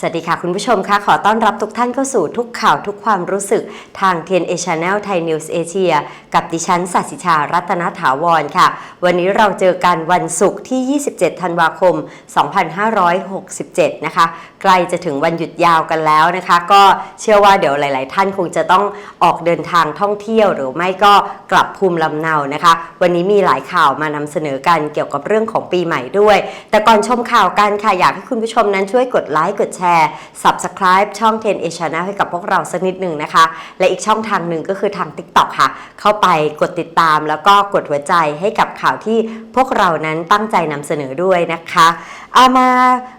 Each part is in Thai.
สวัสดีค่ะ คุณผู้ชมคะขอต้อนรับทุกท่านเข้าสู่ทุกข่าวทุกความรู้สึกทาง TNA Channel Thai News Asia กับดิฉันสัสิชารัตนถาวรค่ะ วันนี้เราเจอกันวันศุกร์ที่ 27 ธันวาคม 2567 นะคะใกล้จะถึงวันหยุดยาวกันแล้วนะคะ ก็เชื่อว่าเดี๋ยวหลาย ๆ ท่านคงจะต้องออกเดินทางท่องเที่ยวหรือไม่ก็กลับภูมิลำเนานะคะ วันนี้มีหลายข่าวมานำเสนอกันเกี่ยวกับเรื่องของปีใหม่ด้วย แต่ก่อนชมข่าวกันค่ะอยากให้คุณผู้ชมนั้นช่วยกดไลค์กดแชร์ Subscribe ช่อง 10 a Channel ให้กับพวกเราสักนิดหนึ่งนะคะ และอีกช่องทางหนึ่งก็คือทาง TikTok ค่ะ เข้าไปกดติดตามแล้วก็กดหัวใจให้กับข่าวที่พวกเรานั้นตั้งใจนำเสนอด้วยนะคะเอามา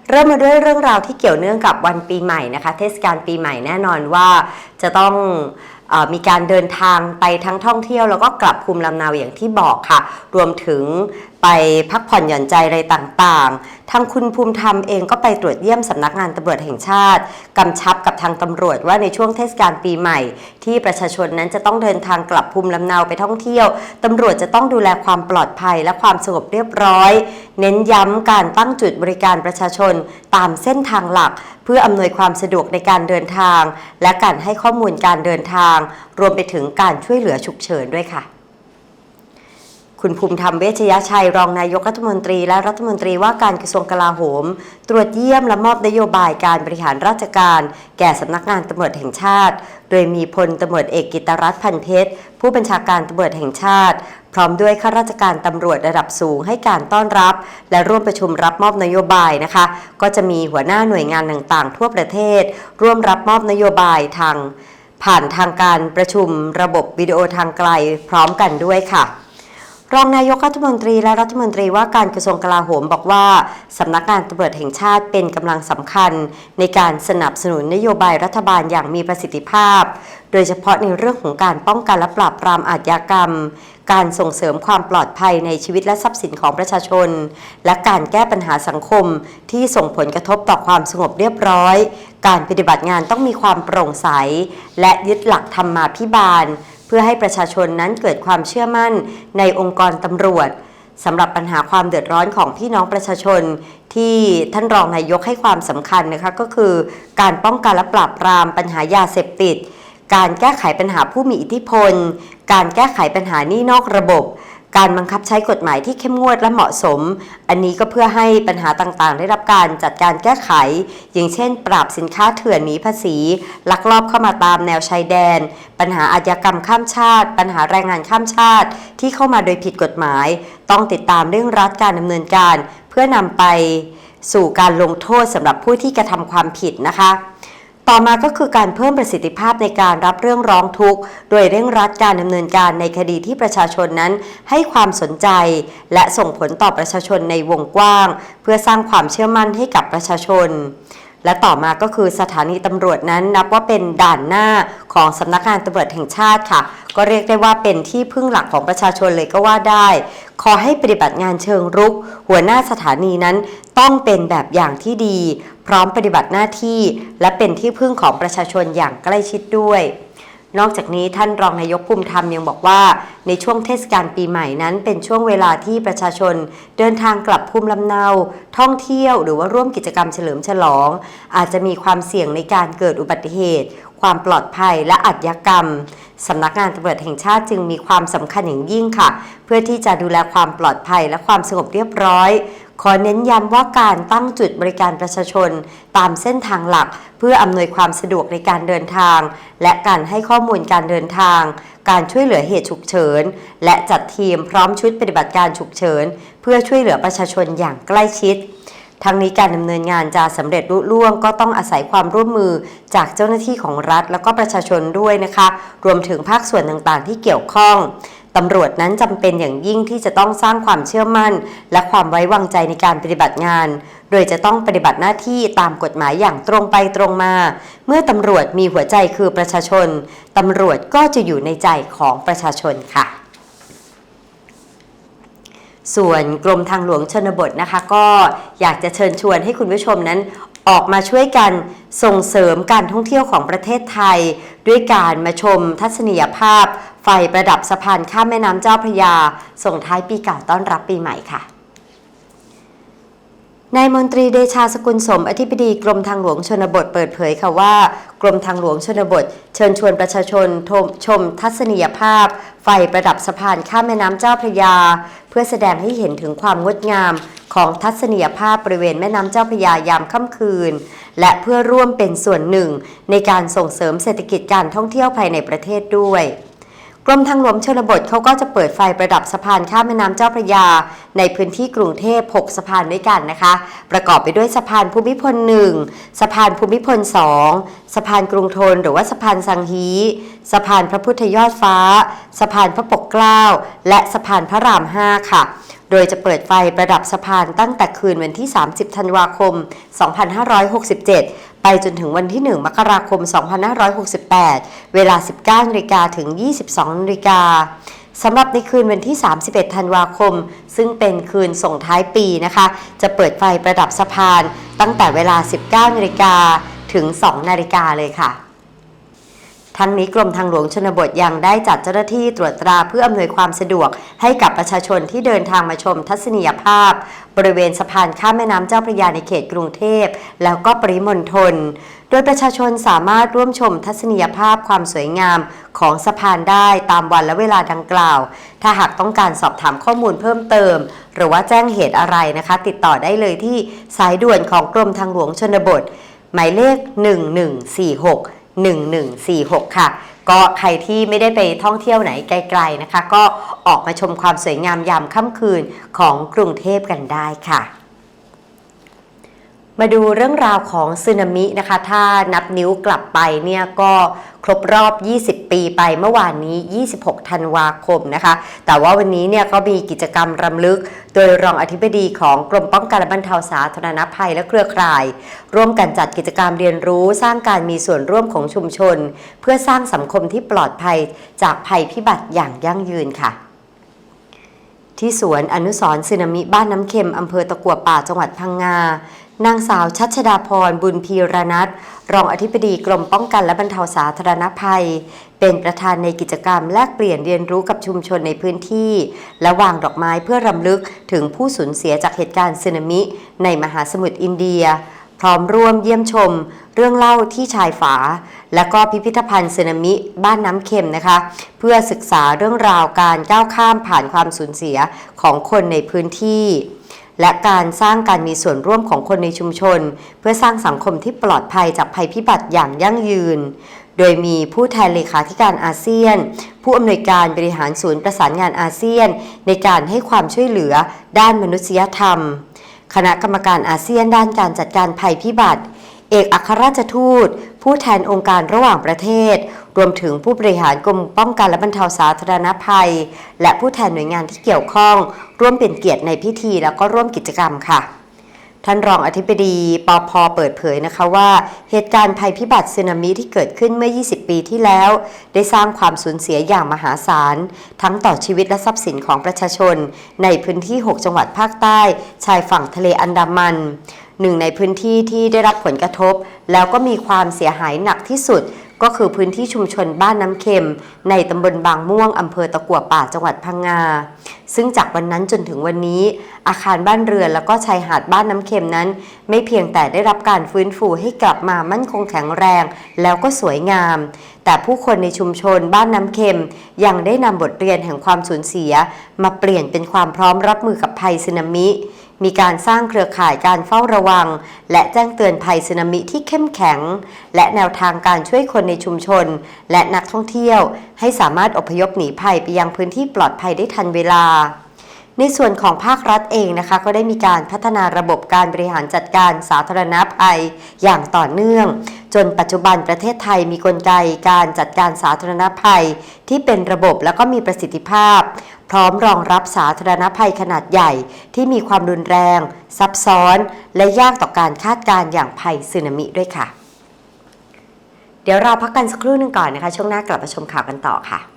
เริ่มมาด้วยเรื่องราวที่เกี่ยวเนื่องกับวันปีใหม่นะคะ เทศกาลปีใหม่แน่นอนว่าจะต้องมีการเดินทางไปทั้งท่องเที่ยวแล้วก็กลับภูมิลำเนาอย่างที่บอกค่ะ รวมถึงไปพักผ่อนหย่อนใจอะไรต่างๆ ทางคุณภูมิธรรมเองก็ไปตรวจเยี่ยมสำนักงานตำรวจแห่งชาติกำชับกับทางตำรวจว่าในช่วงเทศกาลปีใหม่ ที่ประชาชนนั้นจะต้องเดินทางกลับภูมิลำเนาไปท่องเที่ยวตำรวจจะต้องดูแลความปลอดภัยและความสงบเรียบร้อย เน้นย้ำการตั้งจุดบริการประชาชนตามเส้นทางหลัก เพื่ออำนวยความสะดวกในการเดินทาง และการให้ข้อมูลการเดินทาง รวมไปถึงการช่วยเหลือฉุกเฉินด้วยค่ะ คุณภูมิธรรมเวชยชัยรองนายกรัฐมนตรี และรัฐมนตรีว่าการกระทรวงกลาโหม ตรวจเยี่ยมและมอบนโยบายการบริหารราชการ แก่สำนักงานตำรวจแห่งชาติ โดยมีพลตำรวจเอกกิตรัตน์พันเพชร ผู้บัญชาการตำรวจแห่งชาติ พร้อมด้วยข้าราชการตำรวจระดับสูงให้การต้อนรับ และร่วมประชุมรับมอบนโยบายนะคะ ก็จะมีหัวหน้าหน่วยงานต่างๆ ทั่วประเทศ ร่วมรับมอบนโยบายทาง ผ่านทางการประชุมระบบวิดีโอทางไกลพร้อมกันด้วยค่ะ รองนายกรัฐมนตรีและรัฐมนตรีว่าการกระทรวงกลาโหมบอกว่าสำนักงานตำรวจแห่งชาติเป็นกำลังสำคัญ ในการสนับสนุนนโยบายรัฐบาลอย่างมีประสิทธิภาพ โดยเฉพาะในเรื่องของการป้องกันและปราบปรามอาชญากรรม การส่งเสริมความปลอดภัยในชีวิตและทรัพย์สินของประชาชน และการแก้ปัญหาสังคมที่ส่งผลกระทบต่อความสงบเรียบร้อย การปฏิบัติงานต้องมีความโปร่งใส และยึดหลักธรรมาภิบาล เพื่อให้ประชาชนนั้นเกิดความเชื่อมั่นในองค์กรตำรวจสำหรับปัญหาความเดือดร้อนของพี่น้องประชาชน ที่ท่านรองนายกให้ความสำคัญนะคะก็คือ การป้องกันและปราบปรามปัญหายาเสพติด การแก้ไขปัญหาผู้มีอิทธิพล การแก้ไขปัญหานี่นอกระบบ การบังคับใช้กฎหมายที่เข้มงวดและเหมาะสม อันนี้ก็เพื่อให้ปัญหาต่างๆ ได้รับการจัดการแก้ไข อย่างเช่น ปราบสินค้าเถื่อนหนีภาษี ลักลอบเข้ามาตามแนวชายแดน ปัญหาอาชญากรรมข้ามชาติ ปัญหาแรงงานข้ามชาติ ที่เข้ามาโดยผิดกฎหมาย ต้องติดตามเรื่องรัดการดำเนินการ เพื่อนำไปสู่การลงโทษสำหรับผู้ที่กระทำความผิดนะคะ ต่อมาก็คือการเพิ่มประสิทธิภาพในการรับเรื่องร้องทุกข์ โดยเร่งรัดการดำเนินการในคดีที่ประชาชนนั้นให้ความสนใจ และส่งผลต่อประชาชนในวงกว้าง เพื่อสร้างความเชื่อมั่นให้กับประชาชน และต่อมาก็คือสถานีตำรวจนั้นนับว่าเป็นด่านหน้าของสำนักงานตำรวจแห่งชาติค่ะ ก็เรียกได้ว่าเป็นที่พึ่งหลักของประชาชนเลยก็ว่าได้ ขอให้ปฏิบัติงานเชิงรุก หัวหน้าสถานีนั้นต้องเป็นแบบอย่างที่ดี พร้อมปฏิบัติหน้าที่ และเป็นที่พึ่งของประชาชนอย่างใกล้ชิดด้วย นอกจากนี้ท่านรองนายกภูมิธรรมยังบอกว่า ในช่วงเทศกาลปีใหม่นั้น เป็นช่วงเวลาที่ประชาชน เดินทางกลับภูมิลำเนา ท่องเที่ยว หรือว่าร่วมกิจกรรมเฉลิมฉลอง อาจจะมีความเสี่ยงในการเกิดอุบัติเหตุ ความปลอดภัยและอาชญากรรมสำนักงานตำรวจแห่งชาติจึงมีความสำคัญอย่างยิ่งค่ะ เพื่อที่จะดูแลความปลอดภัยและความสงบเรียบร้อย ขอเน้นย้ำว่าการตั้งจุดบริการประชาชน ตามเส้นทางหลัก เพื่ออำนวยความสะดวกในการเดินทาง และการให้ข้อมูลการเดินทาง การช่วยเหลือเหตุฉุกเฉิน และจัดทีมพร้อมชุดปฏิบัติการฉุกเฉิน เพื่อช่วยเหลือประชาชนอย่างใกล้ชิดทั้งนี้การดำเนินงานจะสำเร็จลุล่วง ก็ต้องอาศัยความร่วมมือจากเจ้าหน้าที่ของรัฐ แล้วก็ประชาชนด้วยนะคะ รวมถึงภาคส่วนต่างๆ ที่เกี่ยวข้อง ตำรวจนั้นจำเป็นอย่างยิ่งที่จะต้องสร้างความเชื่อมั่น และความไว้วางใจในการปฏิบัติงาน โดยจะต้องปฏิบัติหน้าที่ตามกฎหมายอย่างตรงไปตรงมา เมื่อตำรวจมีหัวใจคือประชาชน ตำรวจก็จะอยู่ในใจของประชาชนค่ะส่วนกรมทางหลวงชนบทนะคะ ก็อยากจะเชิญชวนให้คุณผู้ชมนั้น ออกมาช่วยกันส่งเสริมการท่องเที่ยวของประเทศไทย ด้วยการมาชมทัศนียภาพ ไฟประดับสะพานข้ามแม่น้ำเจ้าพระยา ส่งท้ายปีเก่าต้อนรับปีใหม่ค่ะ นายมนตรีเดชาสกุลสมอธิบดีกรมทางหลวงชนบทเปิดเผยค่ะว่า กรมทางหลวงชนบท เชิญชวนประชาชนชมทัศนียภาพ ไฟประดับสะพานข้ามแม่น้ำเจ้าพระยา เพื่อแสดงให้เห็นถึงความงดงามของทัศนียภาพบริเวณแม่น้ำเจ้าพระยายามค่ำคืน และเพื่อร่วมเป็นส่วนหนึ่ง ในการส่งเสริมเศรษฐกิจการท่องเที่ยวภายในประเทศด้วย กรมทางหลวงชนบทเขาก็จะเปิดไฟประดับสะพานข้ามแม่น้ำเจ้าพระยา ในพื้นที่กรุงเทพ 6 สะพานด้วยกันนะคะ ประกอบไปด้วยสะพานภูมิพล 1 สะพานภูมิพล 2 สะพานกรุงทนหรือว่าสะพานสังฮีสะพานพระพุทธยอดฟ้า สะพานพระปกเกล้า และสะพานพระราม 5 ค่ะโดยจะเปิดไฟประดับสะพานตั้งแต่คืนวันที่ 30 ธันวาคม 2567 ไปจนถึงวันที่ 1 มกราคม 2568 เวลา 19นาฬิกาถึง 22นาฬิกาสำหรับในคืนวันที่ 31 ธันวาคม ซึ่งเป็นคืนส่งท้ายปีนะคะ จะเปิดไฟประดับสะพานตั้งแต่เวลา 19นาฬิกาถึง 2นาฬิกาเลยค่ะ ทั้งนี้กรมทางหลวงชนบทยังได้จัดเจ้าหน้าที่ตรวจตราเพื่ออำนวยความสะดวก ให้กับประชาชนที่เดินทางมาชมทัศนียภาพ บริเวณสะพานข้ามแม่น้ำเจ้าพระยาในเขตกรุงเทพ แล้วก็ปริมณฑลโดยประชาชนสามารถร่วมชมทัศนียภาพความสวยงามของสะพานได้ตามวันและเวลาดังกล่าว ถ้าหากต้องการสอบถามข้อมูลเพิ่มเติม หรือว่าแจ้งเหตุอะไรนะคะ ติดต่อได้เลยที่สายด่วนของกรมทางหลวงชนบท หมายเลข 1146 1146 ค่ะ ก็ใครที่ไม่ได้ไปท่องเที่ยวไหนไกลๆนะคะ ก็ออกมาชมความสวยงามยามค่ำคืนของกรุงเทพกันได้ค่ะ มาดูเรื่องราวของสึนามินะคะ ถ้านับนิ้วกลับไปเนี่ยก็ครบรอบ 20 ปีไปเมื่อวานนี้ 26 ธันวาคมนะคะ แต่ว่าวันนี้เนี่ยก็มีกิจกรรมรำลึก โดยรองอธิบดีของกรมป้องกันและบรรเทาสาธารณภัยและเครือข่าย ร่วมกันจัดกิจกรรมเรียนรู้สร้างการมีส่วนร่วมของชุมชน เพื่อสร้างสังคมที่ปลอดภัยจากภัยพิบัติอย่างยั่งยืนค่ะที่สวนอนุสรณ์สึนามิบ้านน้ำเค็มอำเภอตะกัวป่าจังหวัดพังงา นางสาวชัชดาพรบุญพีรนัทรองอธิบดีกรมป้องกันและบรรเทาสาธารณภัย เป็นประธานในกิจกรรมแลกเปลี่ยนเรียนรู้กับชุมชนในพื้นที่ และวางดอกไม้เพื่อรำลึกถึงผู้สูญเสียจากเหตุการณ์สึนามิ ในมหาสมุทรอินเดีย พร้อมร่วมเยี่ยมชม เรื่องเล่าที่ชายฝา และก็พิพิธภัณฑ์สึนามิบ้านน้ำเค็มนะคะ เพื่อศึกษาเรื่องราวการก้าวข้ามผ่านความสูญเสียของคนในพื้นที่ และการสร้างการมีส่วนร่วมของคนในชุมชน เพื่อสร้างสังคมที่ปลอดภัยจากภัยพิบัติอย่างยั่งยืน โดยมีผู้แทนเลขาธิการอาเซียน ผู้อำนวยการบริหารศูนย์ประสานงานอาเซียน ในการให้ความช่วยเหลือด้านมนุษยธรรม คณะกรรมการอาเซียนด้านการจัดการภัยพิบัติ เอกอัครราชทูต ผู้แทนองค์การระหว่างประเทศ รวมถึงผู้บริหารกรมป้องกันและบรรเทาสาธารณภัย และผู้แทนหน่วยงานที่เกี่ยวข้อง ร่วมเป็นเกียรติในพิธีแล้วก็ร่วมกิจกรรมค่ะท่านรองอธิบดีปอพเปิดเผยนะคะว่า เหตุการณ์ภัยพิบัติสึนามิที่เกิดขึ้นเมื่อ 20 ปีที่แล้ว ได้สร้างความสูญเสียอย่างมหาศาล ทั้งต่อชีวิตและทรัพย์สินของประชาชน ในพื้นที่ 6 จังหวัดภาคใต้ ชายฝั่งทะเลอันดามัน หนึ่งในพื้นที่ที่ได้รับผลกระทบ แล้วก็มีความเสียหายหนักที่สุด ก็คือพื้นที่ชุมชนบ้านน้ำเค็ม ในตำบลบางม่วงอำเภอตะกัวป่าจังหวัดพังงา ซึ่งจากวันนั้นจนถึงวันนี้ อาคารบ้านเรือนแล้วก็ชายหาดบ้านน้ำเค็มนั้น ไม่เพียงแต่ได้รับการฟื้นฟูให้กลับมามั่นคงแข็งแรง แล้วก็สวยงาม แต่ผู้คนในชุมชนบ้านน้ำเค็ม ยังได้นำบทเรียนแห่งความสูญเสีย มาเปลี่ยนเป็นความพร้อมรับมือกับภัยสึนามิ มีการสร้างเครือข่ายการเฝ้าระวัง และแจ้งเตือนภัยสึนามิที่เข้มแข็ง และแนวทางการช่วยคนในชุมชน และนักท่องเที่ยว ให้สามารถอพยพหนีภัยไปยังพื้นที่ปลอดภัยได้ทันเวลา ในส่วนของภาครัฐเองนะคะ ก็ได้มีการพัฒนาระบบการบริหารจัดการสาธารณภัยอย่างต่อเนื่อง จนปัจจุบันประเทศไทยมีกลไกการจัดการสาธารณภัย ที่เป็นระบบแล้วก็มีประสิทธิภาพ พร้อมรองรับสาธารณภัยขนาดใหญ่ ที่มีความรุนแรง ซับซ้อน และยากต่อการคาดการณ์อย่างภัยสึนามิด้วยค่ะ เดี๋ยวเราพักกันสักครู่หนึงก่อนนะคะ ช่วงหน้ากลับมาชมข่าวกันต่อค่ะ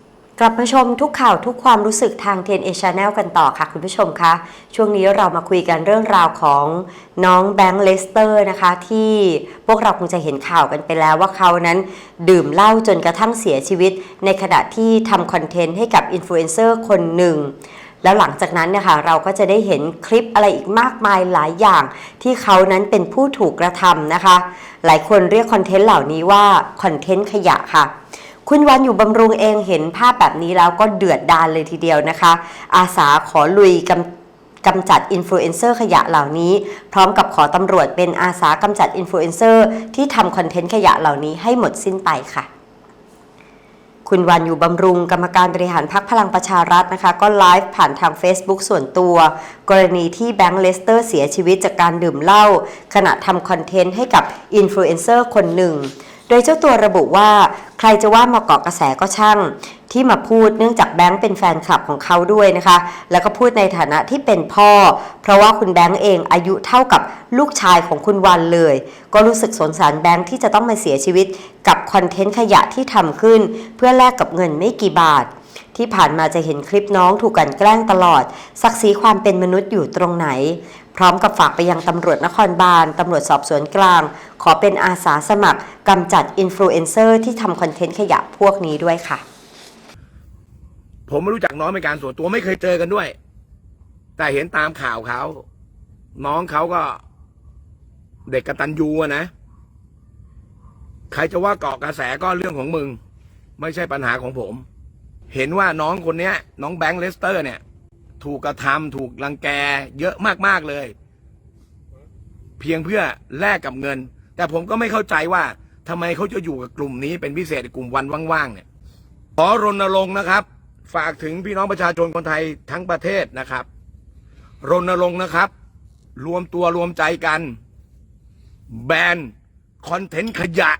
กลับมาชมทุกข่าวทุกความรู้สึกทาง TNA Channel กันต่อค่ะคุณผู้ชมคะช่วงนี้เรามาคุยกันเรื่องราวของน้องแบงค์เลสเตอร์นะคะ ที่พวกเราคงจะเห็นข่าวกันไปแล้วว่าเขานั้น ดื่มเหล้าจนกระทั่งเสียชีวิต ในขณะที่ทำคอนเทนต์ให้กับอินฟลูเอนเซอร์คนหนึ่งแล้วหลังจากนั้นเนี่ยค่ะเราก็จะได้เห็นคลิปอะไรอีกมากมายหลายอย่าง ที่เขานั้นเป็นผู้ถูกกระทำนะคะ หลายคนเรียกคอนเทนต์เหล่านี้ว่าคอนเทนต์ขยะค่ะ คุณวันอยู่บำรุงเองเห็นภาพแบบนี้แล้วก็เดือดดาลเลยทีเดียวนะคะ อาสาขอลุยกำกำจัดอินฟลูเอนเซอร์ขยะเหล่านี้ พร้อมกับขอตำรวจเป็นอาสากำจัดอินฟลูเอนเซอร์ที่ทำคอนเทนต์ขยะเหล่านี้ให้หมดสิ้นไปค่ะ คุณวันอยู่บำรุงกรรมการบริหารพรรคพลังประชารัฐนะคะ ก็ไลฟ์ผ่านทาง Facebook ส่วนตัว กรณีที่แบงค์เลสเตอร์เสียชีวิตจากการดื่มเหล้าขณะทำคอนเทนต์ให้กับอินฟลูเอนเซอร์คนหนึ่ง ดยเจ้าตัวระบุว่าใครจะว่ามาเกาะกระแสก็ช่าง ที่มาพูดเนื่องจากแบงค์เป็นแฟนคลับของเขาด้วยนะคะ แล้วก็พูดในฐานะที่เป็นพ่อ เพราะว่าคุณแบงค์เองอายุเท่ากับลูกชายของคุณวันเลย ก็รู้สึกสงสารแบงค์ที่จะต้องมาเสียชีวิต กับคอนเทนต์ขยะที่ทำขึ้น เพื่อแลกกับเงินไม่กี่บาทที่ผ่านมาจะเห็นคลิปน้องถูกกันแกล้งตลอด ศักดิ์ศรีความเป็นมนุษย์อยู่ตรงไหน พร้อมกับฝากไปยังตำรวจนครบาลตำรวจสอบสวนกลาง ขอเป็นอาสาสมัครกำจัดอินฟลูเอนเซอร์ที่ทำคอนเทนต์ขยะพวกนี้ด้วยค่ะ ผมไม่รู้จักน้องเป็นการส่วนตัวไม่เคยเจอกันด้วย แต่เห็นตามข่าวเขา น้องเขาก็เด็กกระตัญญูนะ ใครจะว่าเกาะกระแสก็เรื่องของมึง ไม่ใช่ปัญหาของผม เห็นว่าน้องคนนี้น้องแบงค์เลสเตอร์เนี่ย ถูกกระทำถูกรังแก เยอะมากๆเลย เพียงเพื่อแลกกับเงิน แต่ผมก็ไม่เข้าใจว่าทำไมเขาจะอยู่กับกลุ่มนี้เป็นพิเศษกลุ่มวันว่างๆเนี่ยขอรณรงค์นะครับ ฝากถึงพี่น้องประชาชนคนไทยทั้งประเทศนะครับ รณรงค์นะครับ รวมตัวรวมใจกัน แบนคอนเทนต์ขยะ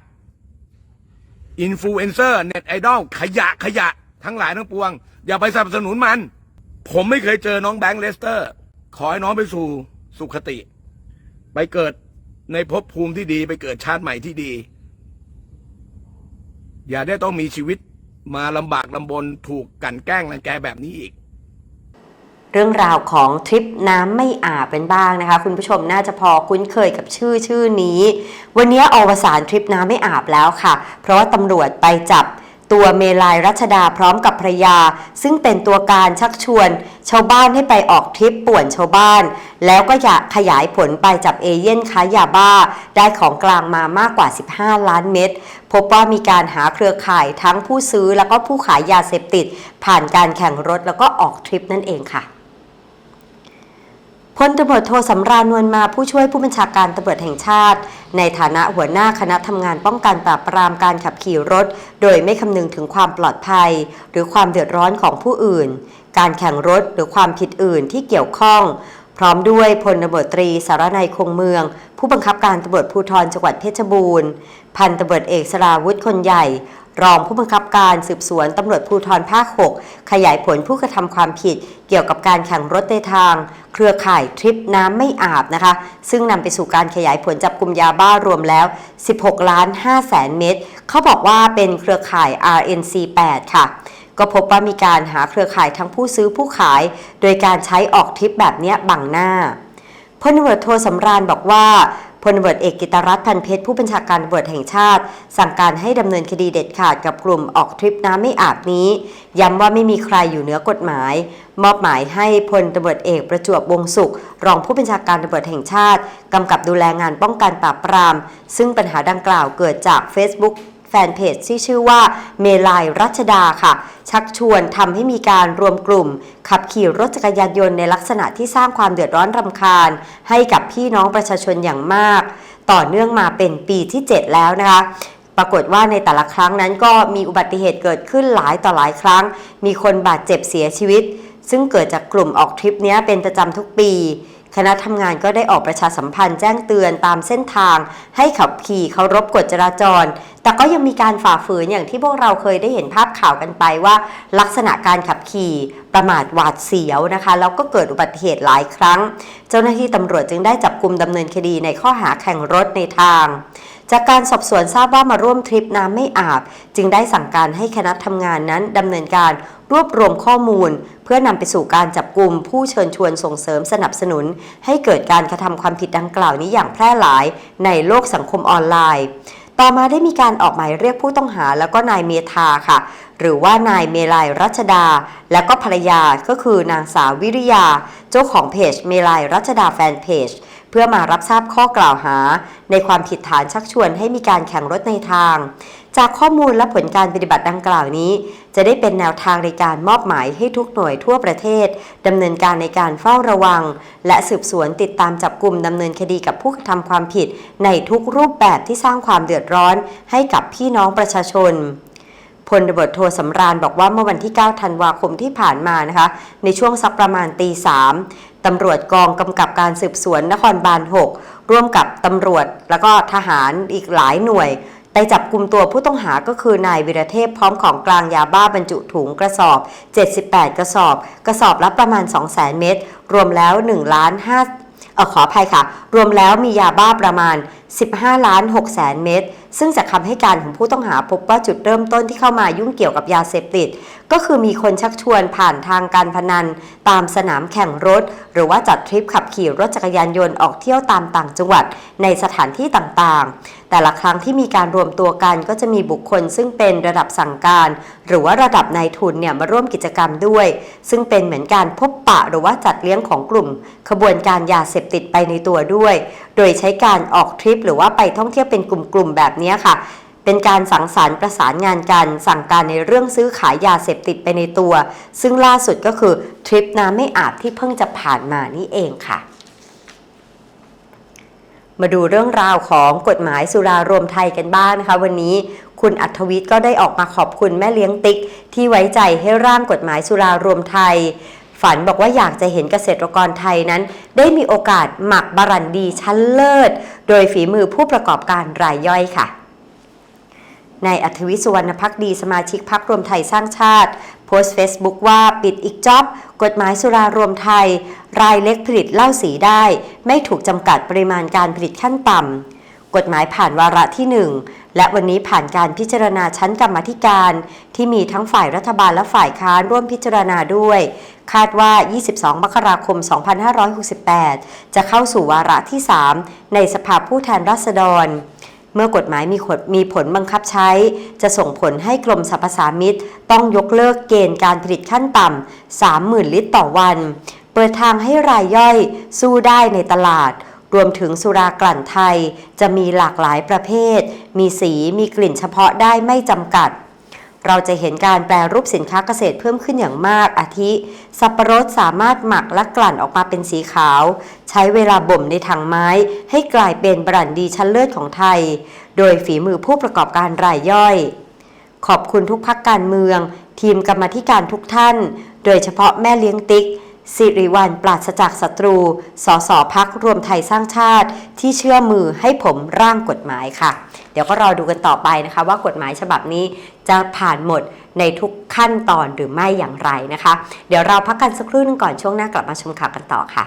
อินฟลูเอนเซอร์เน็ตไอดอลขยะขยะทั้งหลายทั้งปวง อย่าไปสนับสนุนมัน ผมไม่เคยเจอน้องแบงค์เลสเตอร์ ขอให้น้องไปสู่สุขติ ไปเกิดในภพภูมิที่ดี ไปเกิดชาติใหม่ที่ดี อย่าได้ต้องมีชีวิตมาลำบากลำบนถูกกันแกล้งรังแกแบบนี้อีกเรื่องราวของทริปน้ำไม่อาบเป็นบ้างนะคะ คุณผู้ชมน่าจะพอคุ้นเคยกับชื่อชื่อนี้ วันนี้อวสานทริปน้ำไม่อาบแล้วค่ะ เพราะว่าตำรวจไปจับ ตัวเมลายรัชดาพร้อมกับภรรยา ซึ่งเป็นตัวการชักชวน ชาวบ้านให้ไปออกทริปป่วนชาวบ้าน แล้วก็อยากขยายผลไปจับเอเย่นค้ายาบ้า ได้ของกลางมามากกว่า 15 ล้านเม็ดพบว่ามีการหาเครือข่ายทั้งผู้ซื้อแล้วก็ผู้ขายยาเสพติด ผ่านการแข่งรถแล้วก็ออกทริปนั่นเองค่ะ พลตำรวจโทสำราญนวลมาผู้ช่วยผู้บัญชาการตำรวจแห่งชาติ ในฐานะหัวหน้าคณะทำงานป้องกันปราบปรามการขับขี่รถ โดยไม่คำนึงถึงความปลอดภัย หรือความเดือดร้อนของผู้อื่น การแข่งรถหรือความผิดอื่นที่เกี่ยวข้อง พร้อมด้วยพลตำรวจตรีสารนัยคงเมือง ผู้บังคับการตำรวจภูธรจังหวัดเพชรบูรณ์ พันตำรวจเอกสราวุฒิคนใหญ่ รองผู้บังคับการสืบสวนตำรวจภูธรภาค 6 ขยายผลผู้กระทำความผิด เกี่ยวกับการแข่งรถในทาง เครือข่ายทริปน้ำไม่อาบนะคะ ซึ่งนำไปสู่การขยายผลจับกลุ่มยาบ้ารวมแล้ว 16 ล้าน5แสนเม็ดเขาบอกว่าเป็นเครือข่าย RNC 8 ค่ะก็พบว่ามีการหาเครือข่ายทั้งผู้ซื้อผู้ขาย โดยการใช้ออกทริปแบบนี้บังหน้าพลตำรวจโทสำราญบอกว่า พลตำรวจเอกกิตรัตน์พันเพชรผู้บัญชาการตำรวจแห่งชาติ สั่งการให้ดำเนินคดีเด็ดขาดกับกลุ่มออกทริปน้ำไม่อาบนี้ ย้ำว่าไม่มีใครอยู่เหนือกฎหมาย มอบหมายให้พลตำรวจเอกประจวบวงสุข รองผู้บัญชาการตำรวจแห่งชาติกำกับดูแลงานป้องกันปราบปราม ซึ่งปัญหาดังกล่าวเกิดจาก Facebook แฟนเพจที่ชื่อว่าเมลายรัชดาค่ะ ชักชวนทำให้มีการรวมกลุ่ม ขับขี่รถจักรยานยนต์ในลักษณะที่สร้างความเดือดร้อนรำคาญ ให้กับพี่น้องประชาชนอย่างมาก ต่อเนื่องมาเป็นปีที่ 7 แล้วนะคะปรากฏว่าในแต่ละครั้งนั้นก็มีอุบัติเหตุเกิดขึ้นหลายต่อหลายครั้ง มีคนบาดเจ็บเสียชีวิต ซึ่งเกิดจากกลุ่มออกทริปนี้เป็นประจำทุกปี คณะทำงานก็ได้ออกประชาสัมพันธ์แจ้งเตือนตามเส้นทาง ให้ขับขี่เคารพกฎจราจร แต่ก็ยังมีการฝ่าฝืนอย่างที่พวกเราเคยได้เห็นภาพข่าวกันไปว่า ลักษณะการขับขี่ประมาทหวาดเสียวนะคะแล้วก็เกิดอุบัติเหตุหลายครั้ง เจ้าหน้าที่ตำรวจจึงได้จับกลุ่มดำเนินคดีในข้อหาแข่งรถในทาง จากการสอบสวนทราบว่ามาร่วมทริปน้ำไม่อาบ จึงได้สั่งการให้คณะทำงานนั้นดำเนินการรวบรวมข้อมูล เพื่อนำไปสู่การจับกลุ่มผู้เชิญชวนส่งเสริมสนับสนุน ให้เกิดการกระทำความผิดดังกล่าวนี้อย่างแพร่หลายในโลกสังคมออนไลน์ ต่อมาได้มีการออกหมายเรียกผู้ต้องหาแล้วก็นายเมธาค่ะ หรือว่านายเมลัยรัชดา และก็ภรรยาก็คือนางสาววิริยา เจ้าของเพจเมลัยรัชดาแฟนเพจ เพื่อมารับทราบข้อกล่าวหา ในความผิดฐานชักชวนให้มีการแข่งรถในทาง จากข้อมูลและผลการปฏิบัติดังกล่าวนี้ จะได้เป็นแนวทางในการมอบหมายให้ทุกหน่วยทั่วประเทศดำเนินการในการเฝ้าระวัง และสืบสวนติดตามจับกลุ่มดำเนินคดีกับผู้กระทำความผิด ในทุกรูปแบบที่สร้างความเดือดร้อน ให้กับพี่น้องประชาชนพลตำรวจโทสำราญบอกว่าเมื่อวันที่ 9 ธันวาคมที่ผ่านมานะคะ ในช่วงสักประมาณตีสาม ตำรวจกองกำกับการสืบสวนนครบาล 6 ร่วมกับตำรวจแล้วก็ทหารอีกหลายหน่วยได้จับกลุ่มตัวผู้ต้องหาก็คือนายวิรเทพพร้อมของกลางยาบ้าบรรจุถุงกระสอบ 78 กระสอบ กระสอบละประมาณ 200,000 เม็ดรวมแล้ว1ล้าน5 เออขออภัยค่ะ รวมแล้วมียาบ้าประมาณ 15 ล้าน6แสนเม็ดซึ่งจากคำให้การของผู้ต้องหาพบว่าจุดเริ่มต้นที่เข้ามายุ่งเกี่ยวกับยาเสพติด ก็คือมีคนชักชวนผ่านทางการพนัน ตามสนามแข่งรถ หรือว่าจัดทริปขับขี่รถจักรยานยนต์ออกเที่ยวตามต่างจังหวัดในสถานที่ต่างๆ แต่ละครั้งที่มีการรวมตัวกันก็จะมีบุคคลซึ่งเป็นระดับสั่งการ หรือว่าระดับนายทุนเนี่ยมาร่วมกิจกรรมด้วย ซึ่งเป็นเหมือนการพบปะหรือว่าจัดเลี้ยงของกลุ่ม ขบวนการยาเสพติดไปในตัวด้วย โดยใช้การออกทริป หรือว่าไปท่องเที่ยวเป็นกลุ่มๆแบบนี้ค่ะเป็นการสังสรรค์ประสานงานกัน สั่งการในเรื่องซื้อขายยาเสพติดไปในตัว ซึ่งล่าสุดก็คือทริปน้ำไม่อาบที่เพิ่งจะผ่านมานี่เองค่ะ มาดูเรื่องราวของกฎหมายสุรารวมไทยกันบ้างนะคะ วันนี้คุณอัธวิทย์ก็ได้ออกมาขอบคุณแม่เลี้ยงติ๊ก ที่ไว้ใจให้ร่างกฎหมายสุรารวมไทย ฝันบอกว่าอยากจะเห็นเกษตรกรไทยนั้น ได้มีโอกาสหมักบารันดีชั้นเลิศ โดยฝีมือผู้ประกอบการรายย่อยค่ะนายอัธวิสุวรรณพักดีสมาชิกพักรวมไทยสร้างชาติ พสต์เฟซบุ๊กว่าปิดอีกจ็อบ กฎหมายสุรารวมไทย รายเล็กผลิตเหล้าสีได้ ไม่ถูกจำกัดปริมาณการผลิตขั้นต่ำ กฎหมายผ่านวาระที่ 1 และวันนี้ผ่านการพิจารณาชั้นกรรมธิการ ที่มีทั้งฝ่ายรัฐบาลและฝ่ายค้านร่วมพิจารณาด้วย คาดว่า 22 มกราคม 2568 จะเข้าสู่วาระที่ 3 ในสภาผู้แทนราษฎร เมื่อกฎหมายมีผลมีผลบังคับใช้ จะส่งผลให้กรมสรรพสามิตต้องยกเลิกเกณฑ์การผลิตขั้นต่ำ 30,000 ลิตรต่อวัน เปิดทางให้รายย่อยสู้ได้ในตลาด รวมถึงสุรากลั่นไทย จะมีหลากหลายประเภท มีสีมีกลิ่นเฉพาะได้ไม่จำกัด เราจะเห็นการแปรรูปสินค้าเกษตรเพิ่มขึ้นอย่างมาก อาทิ สับปะรดสามารถหมักและกลั่นออกมาเป็นสีขาว ใช้เวลาบ่มในถังไม้ ให้กลายเป็นบรันดีชั้นเลิศของไทย โดยฝีมือผู้ประกอบการรายย่อย ขอบคุณทุกพักการเมือง ทีมกรรมธิการทุกท่าน โดยเฉพาะแม่เลี้ยงติ๊กสิริวัลปราศจากศัตรู สสพักรวมไทยสร้างชาติ ที่เชื่อมือให้ผมร่างกฎหมายค่ะ เดี๋ยวก็รอดูกันต่อไปนะคะว่ากฎหมายฉบับนี้จะผ่านหมดในทุกขั้นตอนหรือไม่อย่างไรนะคะ เดี๋ยวเราพักกันสักครู่หนึงก่อนช่วงหน้ากลับมาชมข่าวกันต่อค่ะ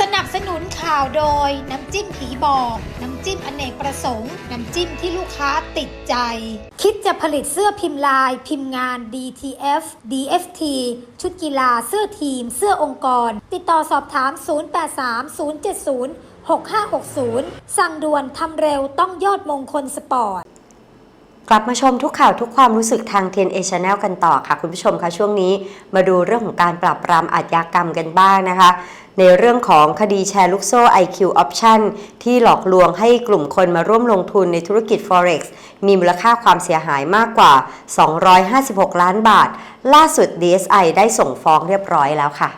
สนับสนุนข่าวโดย น้ำจิ้มผีบอก น้ำจิ้มอเนกประสงค์ น้ำจิ้มที่ลูกค้าติดใจ คิดจะผลิตเสื้อพิมพ์ลาย พิมพ์งาน DTF DFT ชุดกีฬาเสื้อทีม เสื้อองค์กร ติดต่อสอบถาม 083 070 6560 สั่งด่วนทำเร็วต้องยอดมงคลสปอร์ต กลับมาชมทุกข่าวทุกความรู้สึกทาง TNA Channel กันต่อค่ะ คุณผู้ชมคะช่วงนี้มาดูเรื่องของการปราบปรามอาชญากรรมกันบ้างนะคะ ในเรื่องของคดีแชร์ลูกโซ่ IQ Option ที่หลอกลวงให้กลุ่มคนมาร่วมลงทุนในธุรกิจ Forex มีมูลค่าความเสียหายมากกว่า 256 ล้านบาท ล่าสุด DSI ได้ส่งฟ้องเรียบร้อยแล้วค่ะ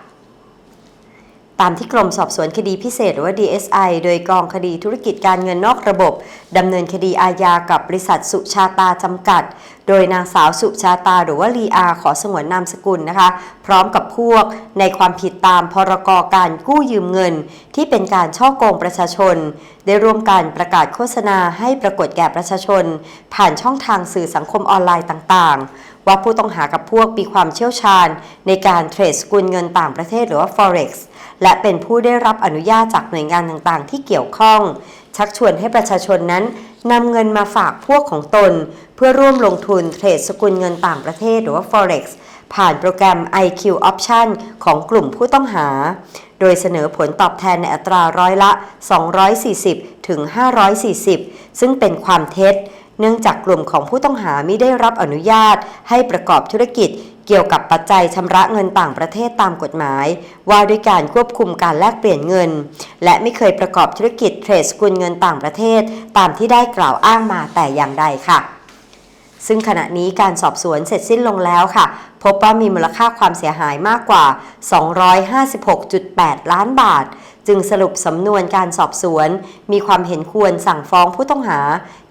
ตามที่กรมสอบสวนคดีพิเศษหรือว่า DSI โดยกองคดีธุรกิจการเงินนอกระบบ ดำเนินคดีอาญากับบริษัทสุชาตาจำกัด โดยนางสาวสุชาตาหรือว่าลีอา ขอสงวนนามสกุลนะคะ พร้อมกับพวกในความผิดตามพรกการกู้ยืมเงิน ที่เป็นการช่อโกงประชาชน ได้ร่วมกันประกาศโฆษณาให้ปรากฏแก่ประชาชน ผ่านช่องทางสื่อสังคมออนไลน์ต่างๆ ว่าผู้ต้องหากับพวกมีความเชี่ยวชาญ ในการเทรดสกุลเงินต่างประเทศหรือว่า forex และเป็นผู้ได้รับอนุญาตจากหน่วยงานต่างๆ ที่เกี่ยวข้อง ชักชวนให้ประชาชนนั้นนำเงินมาฝากพวกของตน เพื่อร่วมลงทุนเทรดสกุลเงินต่างประเทศหรือว่า forex ผ่านโปรแกรม IQ Option ของกลุ่มผู้ต้องหา โดยเสนอผลตอบแทนในอัตราร้อยละ 240 ถึง 540 ซึ่งเป็นความเท็จ เนื่องจากกลุ่มของผู้ต้องหาไม่ได้รับอนุญาตให้ประกอบธุรกิจเกี่ยวกับปัจจัยชำระเงินต่างประเทศตามกฎหมาย ว่าด้วยการควบคุมการแลกเปลี่ยนเงิน และไม่เคยประกอบธุรกิจเทรดสกุลเงินต่างประเทศ ตามที่ได้กล่าวอ้างมาแต่อย่างใดค่ะ ซึ่งขณะนี้การสอบสวนเสร็จสิ้นลงแล้วค่ะ พบว่ามีมูลค่าความเสียหายมากกว่า 256.8 ล้านบาท จึงสรุปสำนวนการสอบสวน มีความเห็นควรสั่งฟ้องผู้ต้องหา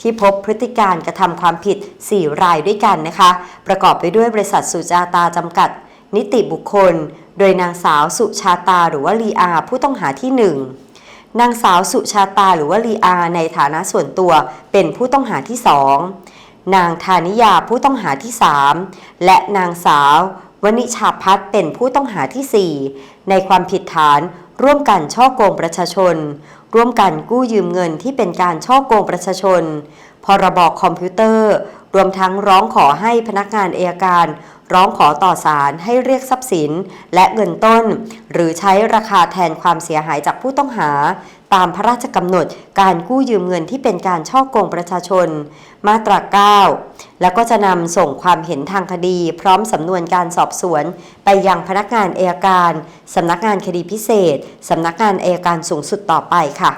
ที่พบพฤติการกระทำความผิด 4 รายด้วยกันนะคะ ประกอบไปด้วยบริษัทสุจาตาจำกัด นิติบุคคล โดยนางสาวสุชาตาหรือว่าลีอาผู้ต้องหาที่ 1นางสาวสุชาตาหรือว่าลีอา ในฐานะส่วนตัวเป็นผู้ต้องหาที่2นางธานิยาผู้ต้องหาที่3และนางสาววนิชาพัฒน์เป็นผู้ต้องหาที่4ในความผิดฐาน ร่วมกันช่อโกงประชาชน ร่วมกันกู้ยืมเงินที่เป็นการช่อโกงประชาชน พรบคอมพิวเตอร์ รวมทั้งร้องขอให้พนักงานเอยการ ร้องขอต่อศาลให้เรียกทรัพย์สิน และเงินต้น หรือใช้ราคาแทนความเสียหายจากผู้ต้องหา ตามพระราชกำหนดการกู้ยืมเงินที่เป็นการช่อโกงประชาชน มาตรา 9 แล้วก็จะนำส่งความเห็นทางคดี พร้อมสำนวนการสอบสวน ไปยังพนักงานเอยการสำนักงานคดีพิเศษสำนักงานเอยการสูงสุดต่อไปค่ะ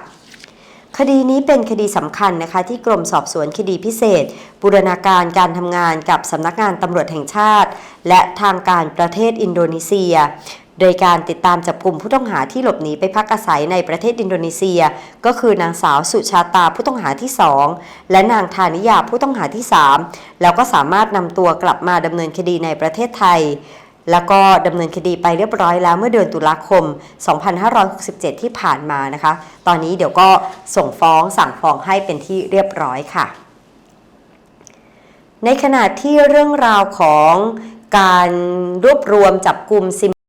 คดีนี้เป็นคดีสำคัญนะคะที่กรมสอบสวนคดีพิเศษ บูรณาการการทำงานกับสำนักงานตำรวจแห่งชาติ และทางการประเทศอินโดนีเซีย โดยการติดตามจับกลุ่มผู้ต้องหาที่หลบหนีไปพักอาศัยในประเทศอินโดนีเซีย ก็คือนางสาวสุชาตาผู้ต้องหาที่ 2 และนางธานิยาผู้ต้องหาที่ 3 แล้วก็สามารถนำตัวกลับมาดำเนินคดีในประเทศไทย แล้วก็ดำเนินคดีไปเรียบร้อยแล้วเมื่อเดือนตุลาคม 2567 ที่ผ่านมานะคะ ตอนนี้เดี๋ยวก็ส่งฟ้องสั่งฟ้องให้เป็นที่เรียบร้อยค่ะ ในขณะที่เรื่องราวของการรวบรวมจับกลุ่มซิม